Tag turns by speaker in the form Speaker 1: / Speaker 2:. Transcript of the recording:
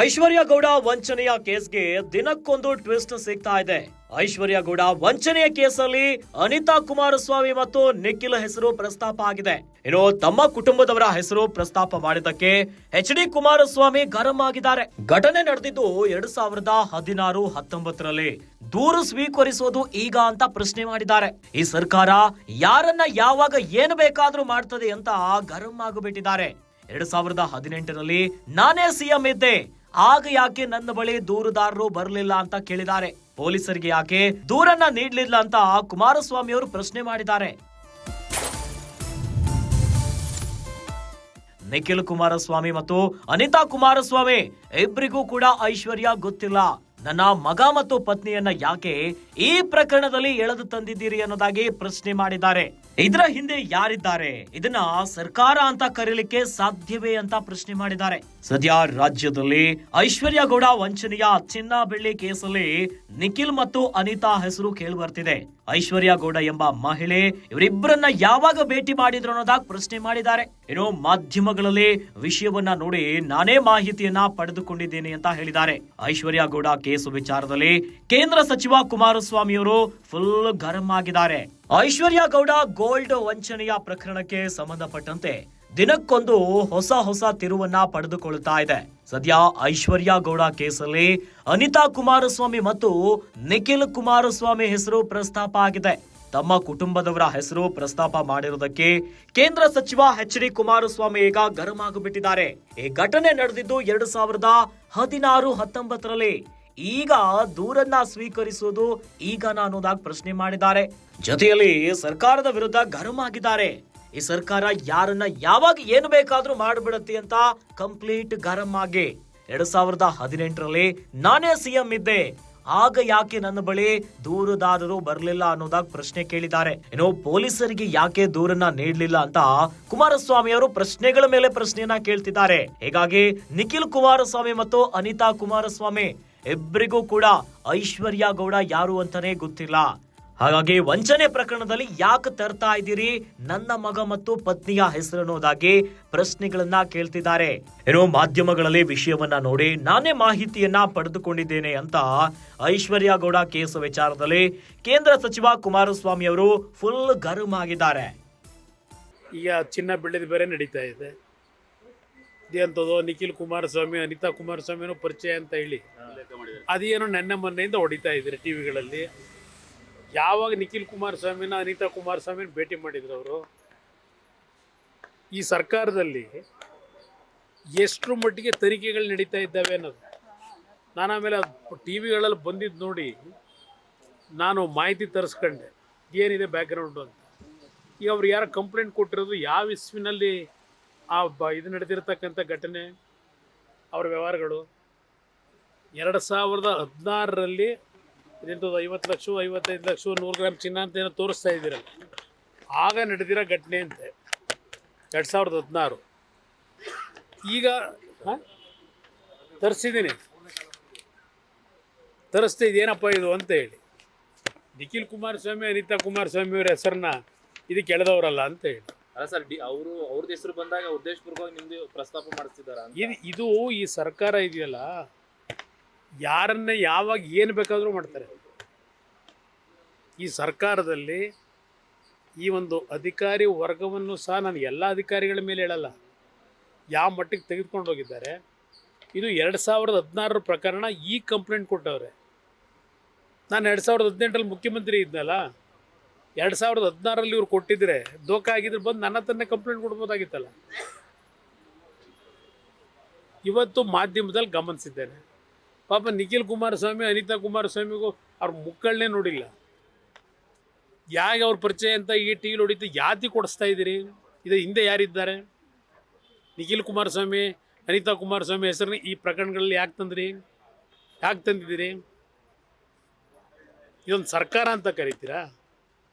Speaker 1: ಐಶ್ವರ್ಯ ಗೌಡ ವಂಚನೆಯ ಕೇಸ್ಗೆ ದಿನಕ್ಕೊಂದು ಟ್ವಿಸ್ಟ್ ಸಿಗ್ತಾ ಇದೆ. ಐಶ್ವರ್ಯ ಗೌಡ ವಂಚನೆಯ ಕೇಸಲ್ಲಿ ಅನಿತಾ ಕುಮಾರಸ್ವಾಮಿ ಮತ್ತು ನಿಖಿಲ್ ಹೆಸರು ಪ್ರಸ್ತಾಪ ಆಗಿದೆ. ಇನ್ನು ತಮ್ಮ ಕುಟುಂಬದವರ ಹೆಸರು ಪ್ರಸ್ತಾಪ ಮಾಡಿದ್ದಕ್ಕೆ ಎಚ್ ಡಿ ಕುಮಾರಸ್ವಾಮಿ ಗರಂ ಆಗಿದ್ದಾರೆ. ಘಟನೆ ನಡೆದಿದ್ದು ಎರಡ್ ಸಾವಿರದ ಹದಿನಾರು ಹತ್ತೊಂಬತ್ತರಲ್ಲಿ. ದೂರು ಸ್ವೀಕರಿಸುವುದು ಈಗ ಅಂತ ಪ್ರಶ್ನೆ ಮಾಡಿದ್ದಾರೆ. ಈ ಸರ್ಕಾರ ಯಾರನ್ನ ಯಾವಾಗ ಏನು ಬೇಕಾದ್ರೂ ಮಾಡ್ತದೆ ಅಂತ ಗರಂ ಆಗಿಬಿಟ್ಟಿದ್ದಾರೆ. ಎರಡ್ ಸಾವಿರದ ಹದಿನೆಂಟರಲ್ಲಿ ನಾನೇ ಸಿಎಂ ಇದ್ದೆ. ಆಗ ಯಾಕೆ ನನ್ನ ಬಳಿ ದೂರುದಾರರು ಬರಲಿಲ್ಲ ಅಂತ ಕೇಳಿದ್ದಾರೆ. ಪೊಲೀಸರಿಗೆ ಯಾಕೆ ದೂರನ್ನ ನೀಡಲಿಲ್ಲ ಅಂತ ಕುಮಾರಸ್ವಾಮಿ ಅವರು ಪ್ರಶ್ನೆ ಮಾಡಿದ್ದಾರೆ. ನಿಖಿಲ್ ಕುಮಾರಸ್ವಾಮಿ ಮತ್ತು ಅನಿತಾ ಕುಮಾರಸ್ವಾಮಿ ಇಬ್ಬರಿಗೂ ಕೂಡ ಐಶ್ವರ್ಯ ಗೊತ್ತಿಲ್ಲ. ನನ್ನ ಮಗ ಮತ್ತು ಪತ್ನಿಯನ್ನ ಯಾಕೆ ಈ ಪ್ರಕರಣದಲ್ಲಿ ಎಳೆದು ತಂದಿದ್ದೀರಿ ಅನ್ನೋದಾಗಿ ಪ್ರಶ್ನೆ ಮಾಡಿದ್ದಾರೆ. ಇದರ ಹಿಂದೆ ಯಾರಿದ್ದಾರೆ? ಇದನ್ನ ಸರ್ಕಾರ ಅಂತ ಕರೀಲಿಕ್ಕೆ ಸಾಧ್ಯವೇ ಅಂತ ಪ್ರಶ್ನೆ ಮಾಡಿದ್ದಾರೆ. ಸದ್ಯ ರಾಜ್ಯದಲ್ಲಿ ಐಶ್ವರ್ಯ ಗೌಡ ವಂಚನೆಯ ಚಿನ್ನ ಬೆಳ್ಳಿ ಕೇಸಲ್ಲಿ ನಿಖಿಲ್ ಮತ್ತು ಅನಿತಾ ಹೆಸರು ಕೇಳಿ ಬರ್ತಿದೆ ಐಶ್ವರ್ಯ ಗೌಡ ಎಂಬ ಮಹಿಳೆ ಇವರಿಬ್ಬರನ್ನ ಯಾವಾಗ ಭೇಟಿ ಮಾಡಿದ್ರು ಅನ್ನೋದಾಗ ಪ್ರಶ್ನೆ ಮಾಡಿದ್ದಾರೆ. ಏನೋ ಮಾಧ್ಯಮಗಳಲ್ಲಿ ವಿಷಯವನ್ನ ನೋಡಿ ನಾನೇ ಮಾಹಿತಿಯನ್ನ ಪಡೆದುಕೊಂಡಿದ್ದೇನೆ ಅಂತ ಹೇಳಿದ್ದಾರೆ. ಐಶ್ವರ್ಯ ಗೌಡ ಕೇಸು ವಿಚಾರದಲ್ಲಿ ಕೇಂದ್ರ ಸಚಿವ ಕುಮಾರಸ್ವಾಮಿಯವರು ಫುಲ್ ಗರಂ ಆಗಿದ್ದಾರೆ. ಐಶ್ವರ್ಯ ಗೌಡ ಗೋಲ್ಡ್ ವಂಚನೆಯ ಪ್ರಕರಣಕ್ಕೆ ಸಂಬಂಧಪಟ್ಟಂತೆ ದಿನಕ್ಕೊಂದು ಹೊಸ ಹೊಸ ತಿರುವನ್ನ ಪಡೆದುಕೊಳ್ಳುತ್ತಾ ಇದೆ. ಸದ್ಯ ಐಶ್ವರ್ಯ ಗೌಡ ಕೇಸಲ್ಲಿ ಅನಿತಾ ಕುಮಾರಸ್ವಾಮಿ ಮತ್ತು ನಿಖಿಲ್ ಕುಮಾರಸ್ವಾಮಿ ಹೆಸರು ಪ್ರಸ್ತಾಪ ಆಗಿದೆ. ತಮ್ಮ ಕುಟುಂಬದವರ ಹೆಸರು ಪ್ರಸ್ತಾಪ ಮಾಡಿರುವುದಕ್ಕೆ ಕೇಂದ್ರ ಸಚಿವ ಎಚ್ ಡಿ ಕುಮಾರಸ್ವಾಮಿ ಈಗ ಗರಂ ಆಗಿಬಿಟ್ಟಿದ್ದಾರೆ. ಈ ಘಟನೆ ನಡೆದಿದ್ದು ಎರಡು ಸಾವಿರದ ಹದಿನಾರು ಹತ್ತೊಂಬತ್ತರಲ್ಲಿ. ಈಗ ದೂರನ್ನ ಸ್ವೀಕರಿಸುವುದು ಈಗ ಅನ್ನೋದಾಗಿ ಪ್ರಶ್ನೆ ಮಾಡಿದ್ದಾರೆ. ಜೊತೆಯಲ್ಲಿ ಸರ್ಕಾರದ ವಿರುದ್ಧ ಗರಂ ಆಗಿದ್ದಾರೆ. ಈ ಸರ್ಕಾರ ಯಾರನ್ನ ಯಾವಾಗ ಏನು ಬೇಕಾದ್ರೂ ಮಾಡಿಬಿಡತ್ತೆ ಅಂತ ಕಂಪ್ಲೀಟ್ ಗರಂ ಆಗಿ. ಎರಡ್ ಸಾವಿರದ ಹದಿನೆಂಟರಲ್ಲಿ ನಾನೇ ಸಿಎಂ ಇದ್ದೆ. ಆಗ ಯಾಕೆ ನನ್ನ ಬಳಿ ದೂರುದಾರರು ಬರಲಿಲ್ಲ ಅನ್ನೋದಾಗಿ ಪ್ರಶ್ನೆ ಕೇಳಿದ್ದಾರೆ. ಇನ್ನು ಪೊಲೀಸರಿಗೆ ಯಾಕೆ ದೂರನ್ನ ನೀಡಲಿಲ್ಲ ಅಂತ ಕುಮಾರಸ್ವಾಮಿ ಅವರು ಪ್ರಶ್ನೆಗಳ ಮೇಲೆ ಪ್ರಶ್ನೆಯನ್ನ ಕೇಳ್ತಿದ್ದಾರೆ. ಹೀಗಾಗಿ ನಿಖಿಲ್ ಕುಮಾರಸ್ವಾಮಿ ಮತ್ತು ಅನಿತಾ ಕುಮಾರಸ್ವಾಮಿ ಇಬ್ಬರಿಗೂ ಕೂಡ ಐಶ್ವರ್ಯ ಗೌಡ ಯಾರು ಅಂತಾನೆ ಗೊತ್ತಿಲ್ಲ. ಹಾಗಾಗಿ ವಂಚನೆ ಪ್ರಕರಣದಲ್ಲಿ ಯಾಕೆ ತರ್ತಾ ಇದ್ದೀರಿ? ನನ್ನ ಮಗ ಮತ್ತು ಪತ್ನಿಯ ಹೆಸರನ್ನೋದಾಗಿ ಪ್ರಶ್ನೆಗಳನ್ನ ಕೇಳ್ತಿದ್ದಾರೆ. ಏನೋ ಮಾಧ್ಯಮಗಳಲ್ಲಿ ವಿಷಯವನ್ನ ನೋಡಿ ನಾನೇ ಮಾಹಿತಿಯನ್ನ ಪಡೆದುಕೊಂಡಿದ್ದೇನೆ ಅಂತ ಐಶ್ವರ್ಯ ಗೌಡ ಕೇಸು ವಿಚಾರದಲ್ಲಿ ಕೇಂದ್ರ ಸಚಿವ ಕುಮಾರಸ್ವಾಮಿ ಅವರು ಫುಲ್ ಗರಂ ಆಗಿದ್ದಾರೆ.
Speaker 2: ಈಗ ಚಿನ್ನ ಬೆಳ್ಳಿದ ಬೇರೆ ನಡೀತಾ ಇದೆ. ಇದಂಥದ್ದು ನಿಖಿಲ್ ಕುಮಾರಸ್ವಾಮಿ, ಅನಿತಾ ಕುಮಾರಸ್ವಾಮಿನೂ ಪರಿಚಯ ಅಂತ ಹೇಳಿ. ಅದೇನು ನೆನ್ನೆ ಮೊನ್ನೆಯಿಂದ ಹೊಡಿತಾ ಇದ್ದಾರೆ ಟಿವಿಗಳಲ್ಲಿ ಯಾವಾಗ ನಿಖಿಲ್ ಕುಮಾರಸ್ವಾಮಿನ, ಅನಿತಾ ಕುಮಾರಸ್ವಾಮಿನ ಭೇಟಿ ಮಾಡಿದ್ರು ಅವರು? ಈ ಸರ್ಕಾರದಲ್ಲಿ ಎಷ್ಟರ ಮಟ್ಟಿಗೆ ತನಿಖೆಗಳು ನಡೀತಾ ಇದ್ದಾವೆ ಅನ್ನೋದು. ನಾನು ಆಮೇಲೆ ಟಿ ವಿಗಳಲ್ಲಿ ಬಂದಿದ್ದು ನೋಡಿ ನಾನು ಮಾಹಿತಿ ತರಿಸ್ಕೊಂಡೆ. ಏನಿದೆ ಬ್ಯಾಕ್ಗ್ರೌಂಡು ಅಂತ. ಈಗ ಅವ್ರು ಯಾರು ಕಂಪ್ಲೇಂಟ್ ಕೊಟ್ಟಿರೋದು ಯಾವ ಇಸ್ವಿನಲ್ಲಿ ಆ ಬ, ಇದು ನಡೆದಿರ್ತಕ್ಕಂಥ ಘಟನೆ, ಅವರ ವ್ಯವಹಾರಗಳು, ಎರಡು ಸಾವಿರದ ಹದಿನಾರರಲ್ಲಿ ಇದೆಂಥದ್ದು ಐವತ್ತು ಲಕ್ಷ, ಐವತ್ತೈದು ಲಕ್ಷ, ನೂರು ಗ್ರಾಮ್ ಚಿನ್ನ ಅಂತ ಏನೋ ತೋರಿಸ್ತಾ ಇದ್ದೀರಲ್ಲ. ಆಗ ನಡೆದಿರೋ ಘಟನೆ ಅಂತೆ, ಎರಡು ಸಾವಿರದ ಹದಿನಾರು. ಈಗ, ಹಾಂ? ತರಿಸಿದ್ದೀನಿ. ತರಿಸ್ತಾ ಇದೇನಪ್ಪ ಇದು ಅಂತ ಹೇಳಿ. ನಿಖಿಲ್ ಕುಮಾರಸ್ವಾಮಿ, ಅನಿತಾ ಕುಮಾರಸ್ವಾಮಿ ಅವ್ರ ಹೆಸರನ್ನ ಇದಕ್ಕೆ ಎಳೆದವರಲ್ಲ ಅಂತ ಹೇಳಿ.
Speaker 3: ಅಲ್ಲ ಸರ್, ಡಿ ಅವರು ಅವ್ರದ್ದು ಹೆಸರು ಬಂದಾಗ ಉದ್ದೇಶಪೂರ್ವಕವಾಗಿ ನಿಮ್ದು ಪ್ರಸ್ತಾಪ ಮಾಡ್ತಿದ್ದಾರೆ
Speaker 2: ಇದು ಇದು ಈ ಸರ್ಕಾರ ಇದೆಯಲ್ಲ, ಯಾರನ್ನ ಯಾವಾಗ ಏನು ಬೇಕಾದರೂ ಮಾಡ್ತಾರೆ. ಈ ಸರ್ಕಾರದಲ್ಲಿ ಈ ಒಂದು ಅಧಿಕಾರಿ ವರ್ಗವನ್ನು ಸಹ ನಾನು ಎಲ್ಲ ಅಧಿಕಾರಿಗಳ ಮೇಲೆ ಹೇಳಲ್ಲ, ಯಾವ ಮಟ್ಟಿಗೆ ತೆಗೆದುಕೊಂಡು ಹೋಗಿದ್ದಾರೆ. ಇದು ಎರಡು ಸಾವಿರದ ಹದಿನಾರರ ಪ್ರಕರಣ ಈ ಕಂಪ್ಲೇಂಟ್ ಕೊಟ್ಟವ್ರೆ. ನಾನು ಎರಡು ಸಾವಿರದ ಹದಿನೆಂಟರಲ್ಲಿ ಮುಖ್ಯಮಂತ್ರಿ ಇದ್ನಲ್ಲ ಎರಡು ಸಾವಿರದ ಹದಿನಾರರಲ್ಲಿ ಇವ್ರು ಕೊಟ್ಟಿದ್ರೆ ದೋಖ ಆಗಿದ್ರೆ ಬಂದು ನನ್ನ ಹತ್ರನೇ ಕಂಪ್ಲೇಂಟ್ ಕೊಡ್ಬೋದಾಗಿತ್ತಲ್ಲ. ಇವತ್ತು ಮಾಧ್ಯಮದಲ್ಲಿ ಗಮನಿಸಿದ್ದೇನೆ. ಪಾಪ ನಿಖಿಲ್ ಕುಮಾರಸ್ವಾಮಿ, ಅನಿತಾ ಕುಮಾರಸ್ವಾಮಿಗೂ ಅವ್ರ ಮುಕ್ಕಳನ್ನೇ ನೋಡಿಲ್ಲ. ಯಾಕೆ ಅವ್ರ ಪರಿಚಯ ಅಂತ ಈ ಟಿ ವಿಲಿ ಹೊಡಿತು ಯಾತಿ ಕೊಡಿಸ್ತಾ ಇದ್ದೀರಿ? ಇದು ಹಿಂದೆ ಯಾರಿದ್ದಾರೆ? ನಿಖಿಲ್ ಕುಮಾರಸ್ವಾಮಿ, ಅನಿತಾ ಕುಮಾರಸ್ವಾಮಿ ಹೆಸರನ್ನ ಈ ಪ್ರಕರಣಗಳಲ್ಲಿ ಯಾಕೆ ತಂದ್ರಿ? ಯಾಕೆ ತಂದಿದ್ದೀರಿ? ಇದೊಂದು ಸರ್ಕಾರ ಅಂತ ಕರಿತೀರಾ?